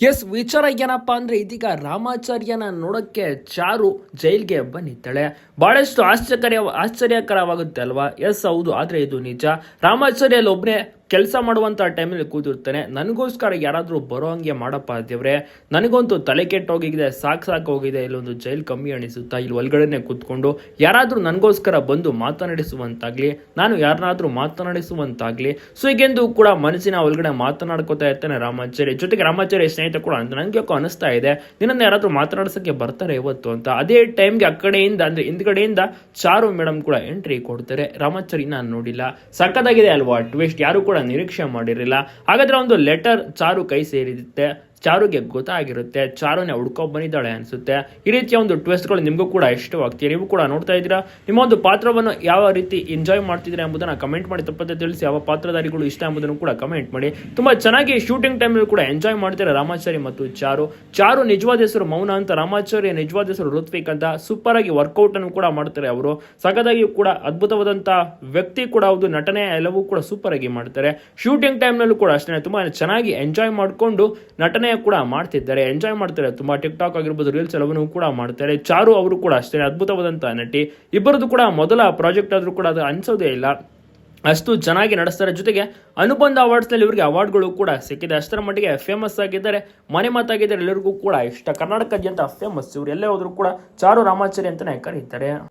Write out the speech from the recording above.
S, ವಿಚಾರ ಏನಪ್ಪಾ ಅಂದ್ರೆ ಇದೀಗ ರಾಮಾಚಾರ್ಯನ ನೋಡಕ್ಕೆ ಚಾರು ಜೈಲ್ಗೆ ಬಂದಿದ್ದಾಳೆ. ಬಹಳಷ್ಟು ಆಶ್ಚರ್ಯ, ಆಶ್ಚರ್ಯಕರವಾಗುತ್ತೆ ಅಲ್ವಾ? ಎಸ್, ಹೌದು, ಆದ್ರೆ ಇದು ನಿಜ. ರಾಮಾಚಾರ್ಯ ಒಬ್ನೇ ಕೆಲಸ ಮಾಡುವಂತ ಟೈಮಲ್ಲಿ ಕೂತಿರ್ತಾನೆ. ನನಗೋಸ್ಕರ ಯಾರಾದರೂ ಬರೋ ಹಂಗೆ ಮಾಡಪ್ಪ ದೇವ್ರೆ. ನನಗಂತೂ ತಲೆ ಕೆಟ್ಟೋಗಿದೆ ಸಾಕ್ ಸಾಕು ಹೋಗಿದೆ, ಇಲ್ಲೊಂದು ಜೈಲ್ ಕಮ್ಮಿ ಅನಿಸುತ್ತಾ, ಇಲ್ಲಿ ಒಳಗಡೆನೆ ಕೂತ್ಕೊಂಡು ಯಾರಾದರೂ ನನಗೋಸ್ಕರ ಬಂದು ಮಾತನಾಡಿಸುವಂತಾಗ್ಲಿ, ನಾನು ಯಾರನ್ನಾದರೂ ಮಾತನಾಡಿಸುವಂತಾಗ್ಲಿ ಸೊ ಹೀಗೆಂದು ಕೂಡ ಮನಸ್ಸಿನ ಒಳಗಡೆ ಮಾತನಾಡ್ಕೋತಾ ಇರ್ತಾನೆ ರಾಮಾಚಾರ್ಯ. ಜೊತೆಗೆ ರಾಮಾಚಾರ್ಯ ಸ್ನೇಹಿತ ಕೂಡ ಅಂತ ನನಗೆ ಯಾಕೋ ಅನಿಸ್ತಾ ಇದೆ, ನಿನ್ನನ್ನು ಯಾರಾದರೂ ಮಾತನಾಡಿಸಕ್ಕೆ ಬರ್ತಾರೆ ಇವತ್ತು ಅಂತ. ಅದೇ ಟೈಮ್ಗೆ ಆ ಕಡೆಯಿಂದ ಅಂದ್ರೆ ಹಿಂದ್ಗಡೆಯಿಂದ ಚಾರು ಮೇಡಮ್ ಕೂಡ ಎಂಟ್ರಿ ಕೊಡ್ತಾರೆ. ರಾಮಾಚಾರಿ ನಾನು ನೋಡಿಲ್ಲ. ಸಕ್ಕದಾಗಿದೆ ಅಲ್ವಾ ಟ್ವಿಸ್ಟ್ ಯಾರು ಕೂಡ ನಿರೀಕ್ಷೆ ಮಾಡಿರಲಿಲ್ಲ. ಹಾಗಾದ್ರೆ ಒಂದು ಲೆಟರ್ ಚಾರು ಕೈ ಸೇರಿರುತ್ತೆ ಚಾರುಗೆ ಗೊತ್ತಾಗಿರುತ್ತೆ, ಚಾರುನೇ ಹುಡ್ಕೊಂಡು ಬಂದಿದ್ದಾಳೆ ಅನ್ಸುತ್ತೆ. ಈ ರೀತಿಯ ಒಂದು ಟ್ವಿಸ್ಟ್ಗಳು ನಿಮಗೂ ಕೂಡ ಇಷ್ಟವಾಗ್ತೀವಿ ನೀವು ಕೂಡ ನೋಡ್ತಾ ಇದ್ದೀರಾ? ನಿಮ್ಮ ಒಂದು ಪಾತ್ರವನ್ನು ಯಾವ ರೀತಿ ಎಂಜಾಯ್ ಮಾಡ್ತಿದ್ದೀರಾ ಎಂಬುದನ್ನು ಕಮೆಂಟ್ ಮಾಡಿ, ತಪ್ಪದೆ ತಿಳಿಸಿ ಯಾವ ಪಾತ್ರಧಾರಿಗಳು ಇಷ್ಟ ಎಂಬುದನ್ನು ಕೂಡ ಕಮೆಂಟ್ ಮಾಡಿ. ತುಂಬಾ ಚೆನ್ನಾಗಿ ಶೂಟಿಂಗ್ ಟೈಮಲ್ಲಿ ಕೂಡ ಎಂಜಾಯ್ ಮಾಡ್ತಾರೆ ರಾಮಾಚಾರಿ ಮತ್ತು ಚಾರು. ಚಾರು ನಿಜವಾದ ಹೆಸರು ಮೌನ ಅಂತ, ರಾಮಾಚಾರ್ಯ ನಿಜವಾದ ಹೆಸರು ಋತ್ವಿಕ್ ಅಂತ ಸೂಪರ್ ಆಗಿ ವರ್ಕೌಟ್ ಅನ್ನು ಕೂಡ ಮಾಡ್ತಾರೆ ಅವರು. ಸಗದಾಗಿ ಕೂಡ ಅದ್ಭುತವಾದಂತಹ ವ್ಯಕ್ತಿ ಕೂಡ ಹೌದು, ನಟನೆ ಎಲ್ಲವೂ ಕೂಡ ಸೂಪರ್ ಆಗಿ ಮಾಡ್ತಾರೆ. ಶೂಟಿಂಗ್ ಟೈಮ್ನಲ್ಲೂ ಕೂಡ ಅಷ್ಟೇ ತುಂಬಾ ಚೆನ್ನಾಗಿ ಎಂಜಾಯ್ ಮಾಡಿಕೊಂಡು ನಟನೆ ಕೂಡ ಮಾಡ್ತಿದ್ದಾರೆ. ಎಂಜಾಯ್ ಮಾಡ್ತಾರೆ. ತುಂಬಾ ಟಿಕ್ ಟಾಕ್ ಆಗಿರ್ಬೋದು ರೀಲ್ಸ್ ಎಲ್ಲವನ್ನೂ ಕೂಡ ಮಾಡ್ತಾರೆ. ಚಾರು ಅವರು ಕೂಡ ಅಷ್ಟೇ, ಅದ್ಭುತವಾದಂತ ನಟಿ. ಇಬ್ಬರದ್ದು ಕೂಡ ಮೊದಲ ಪ್ರಾಜೆಕ್ಟ್ ಆದರೂ ಕೂಡ ಅದು ಅನ್ಸೋದೇ ಇಲ್ಲ. ಅಷ್ಟು ಚೆನ್ನಾಗಿ ನಡೆಸ್ತಾರೆ. ಜೊತೆಗೆ ಅನುಬಂಧ ಅವಾರ್ಡ್ಸ್ನಲ್ಲಿ ಇವರಿಗೆ ಅವಾರ್ಡ್ಗಳು ಕೂಡ ಸಿಕ್ಕಿದೆ. ಅಷ್ಟರ ಮಟ್ಟಿಗೆ ಫೇಮಸ್ ಆಗಿದ್ದಾರೆ. ಮನೆ ಮಾತಾಗಿದ್ದಾರೆ ಎಲ್ಲರಿಗೂ ಕೂಡ ಇಷ್ಟ. ಕರ್ನಾಟಕದಾದ್ಯಂತ ಫೇಮಸ್ ಇವರು ಎಲ್ಲೇ ಹೋದ್ರು ಕೂಡ ಚಾರು ರಾಮಾಚಾರಿ ಅಂತಾನೆ ಕರೀತಾರೆ.